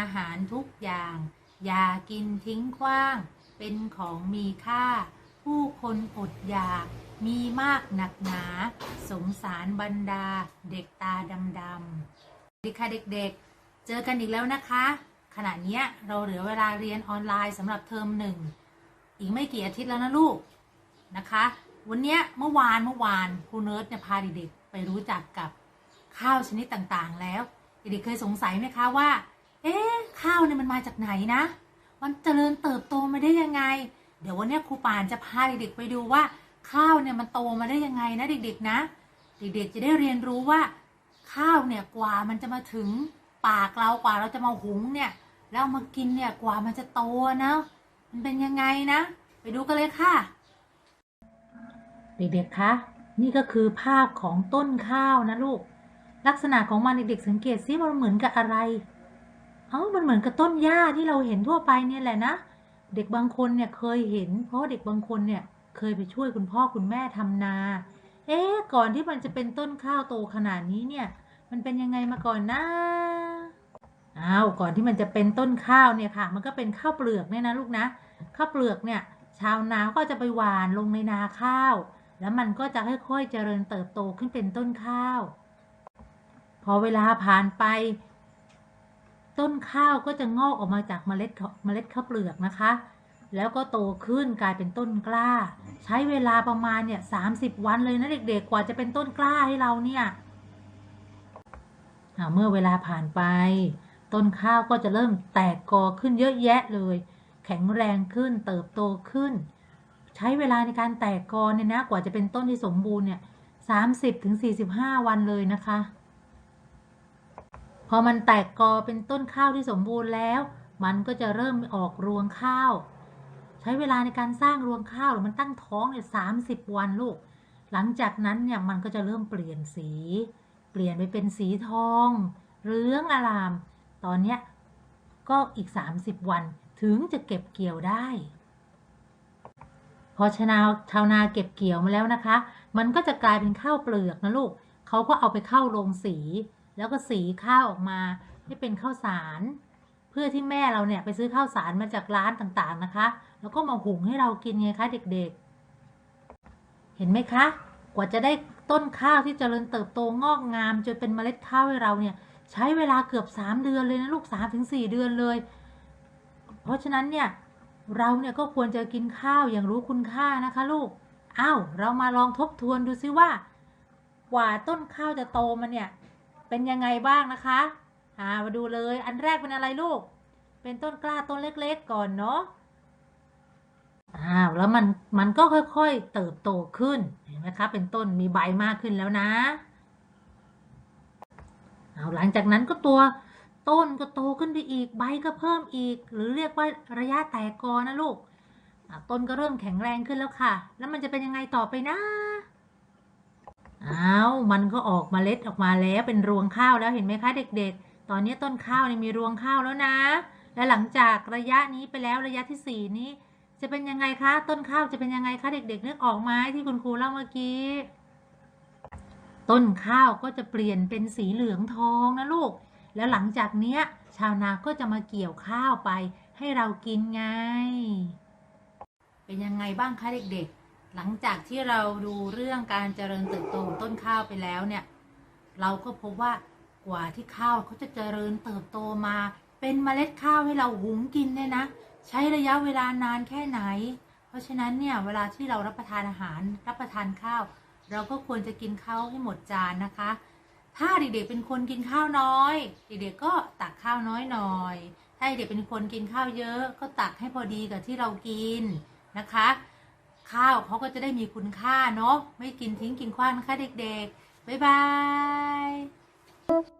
อาหารทุกอย่าง อย่ากินทิ้งขว้าง เป็นของมีค่า ผู้คนอดอยากมีมากหนักหนา สงสารบรรดา เด็กตาดำๆสวัสดีค่ะเด็กๆ เจอกันอีกแล้วนะคะ ขณะนี้เราเหลือเวลาเรียนออนไลน์สำหรับเทอมหนึ่ง อีกไม่กี่อาทิตย์แล้วนะลูกนะคะ วันนี้เมื่อวานเมื่อวานครูเนิร์ดเนี่ยพาเด็กๆไปรู้จักกับข้าวชนิดต่างๆ แล้ว เด็กๆเคยสงสัยไหมคะว่า เอ๊ะข้าวเนี่ยมันมาจากไหนนะ มันเจริญเติบโตมาได้ยังไง เดี๋ยววันนี้ครูปานจะพาเด็กๆไปดูว่า ข้าวเนี่ยมันโตมาได้ยังไงนะเด็กๆนะ เด็กๆจะได้เรียนรู้ว่า ข้าวเนี่ยกว่ามันจะมาถึงปากเรากว่าเราจะมาหุงเนี่ยแล้วมากินเนี่ยกว่ามันจะโตนะมันเป็นยังไงนะ ไปดูกันเลยค่ะ เด็กๆคะนี่ก็คือภาพของต้นข้าวนะลูก ลักษณะของมันเด็กๆสังเกตซิมันเหมือนกับอะไร เอ้ามันเหมือนกับต้นหญ้าที่เราเห็นทั่วไปเนี่ยแหละนะ เด็กบางคนเนี่ยเคยเห็น เพราะเด็กบางคนเนี่ยเคยไปช่วยคุณพ่อคุณแม่ทำนา เอ๊ะ ก่อนที่มันจะเป็นต้นข้าวโตขนาดนี้เนี่ย มันเป็นยังไงมาก่อนนะอ้าวก่อนที่มันจะเป็นต้นข้าวเนี่ยค่ะ มันก็เป็นข้าวเปลือกเนี่ยนะลูกนะ ข้าวเปลือกเนี่ย ชาวนาก็จะไปหว่านลงในนาข้าว แล้วมันก็จะค่อยๆเจริญเติบโตขึ้นเป็นต้นข้าว พอเวลาผ่านไป ต้นข้าวก็จะงอกออกมาจากเมล็ดเมล็ดข้าวเปลือกนะคะ แล้วก็โตขึ้นกลายเป็นต้นกล้า ใช้เวลาประมาณเนี่ยสามสิบวันเลยนะเด็กๆกว่าจะเป็นต้นกล้าให้เราเนี่ยอ่าเมื่อเวลาผ่านไป ต้นข้าวก็จะเริ่มแตกกอขึ้นเยอะแยะเลย แข็งแรงขึ้นเติบโตขึ้น ใช้เวลาในการแตกกอเนี่ยนะกว่าจะเป็นต้นที่สมบูรณ์เนี่ยสามสิบถึงสี่สิบห้าวันเลยนะคะ พอมันแตกกอเป็นต้นข้าวที่สมบูรณ์แล้ว มันก็จะเริ่มออกรวงข้าว ใช้เวลาในการสร้างรวงข้าวหรือมันตั้งท้องเนี่ยสามสิบวันลูก หลังจากนั้นเนี่ยมันก็จะเริ่มเปลี่ยนสี เปลี่ยนไปเป็นสีทองเหลืองอาราม ตอนเนี้ยก็อีก 30 วันถึงจะเก็บเกี่ยวได้ พอชาวชาวนาเก็บเกี่ยวมาแล้วนะคะ มันก็จะกลายเป็นข้าวเปลือกนะลูก เขาก็เอาไปเข้าโรงสี แล้วก็สีข้าวออกมาให้เป็นข้าวสาร เพื่อที่แม่เราเนี่ยไปซื้อข้าวสารมาจากร้านต่างๆนะคะ แล้วก็มาหุงให้เรากินไงคะเด็กๆ เห็นไหมคะ กว่าจะได้ต้นข้าวที่เจริญเติบโตงอกงามจนเป็นเมล็ดข้าวให้เราเนี่ยใช้เวลาเกือบ 3 เดือนเลยนะลูก3ถึง4เดือนเลย เพราะฉะนั้นเนี่ยเราเนี่ยก็ควรจะกินข้าวอย่างรู้คุณค่านะคะลูกอ้าวเรามาลองทบทวนดูซิว่า กว่าต้นข้าวจะโตมาเนี่ย เป็นยังไงบ้างนะคะอ่ามาดูเลย อันแรกเป็นอะไรลูก เป็นต้นกล้าต้นเล็กๆก่อนเนาะอ้าวแล้วมันมันก็ค่อยๆเติบโตขึ้นเห็นไหมคะเป็นต้นมีใบมากขึ้นแล้วนะเอาหลังจากนั้นก็ตัวต้นก็โตขึ้นไปอีกใบก็เพิ่มอีก หรือเรียกว่าระยะแตกกอนะลูกต้นก็เริ่มแข็งแรงขึ้นแล้วค่ะ แล้วมันจะเป็นยังไงต่อไปนะ อ้าว มันก็ออกมาเล็ดออกมาแล้วเป็นรวงข้าวแล้วเห็นไหมคะเด็ก ๆ ตอนนี้ต้นข้าวเนี่ยมีรวงข้าวแล้วนะ และหลังจากระยะนี้ไปแล้วระยะที่สี่นี้ จะเป็นยังไงคะ ต้นข้าวจะเป็นยังไงคะเด็ก ๆ นึกออกไหมที่คุณครูเล่าเมื่อกี้ ต้นข้าวก็จะเปลี่ยนเป็นสีเหลืองทองนะลูก แล้วหลังจากเนี้ยชาวนาก็จะมาเกี่ยวข้าวไปให้เรากินไง เป็นยังไงบ้างคะเด็ก ๆ หลังจากที่เราดูเรื่องการเจริญเติบโตของต้นข้าวไปแล้วเนี่ย เราก็พบว่ากว่าที่ข้าวเขาจะเจริญเติบโตมา เป็นเมล็ดข้าวให้เราหุงกินเนี่ยนะ ใช้ระยะเวลานานแค่ไหน เพราะฉะนั้นเนี่ยเวลาที่เรารับประทานอาหาร รับประทานข้าว เราก็ควรจะกินข้าวให้หมดจานนะคะ ถ้าเด็กๆเป็นคนกินข้าวน้อย เด็กๆก็ตักข้าวน้อยหน่อย ถ้าเด็กเป็นคนกินข้าวเยอะ ก็ตักให้พอดีกับที่เรากินนะคะ ข้าวเขาก็จะได้มีคุณค่าเนาะไม่กินทิ้งกินขว้างนะคะเด็กๆบ๊ายบาย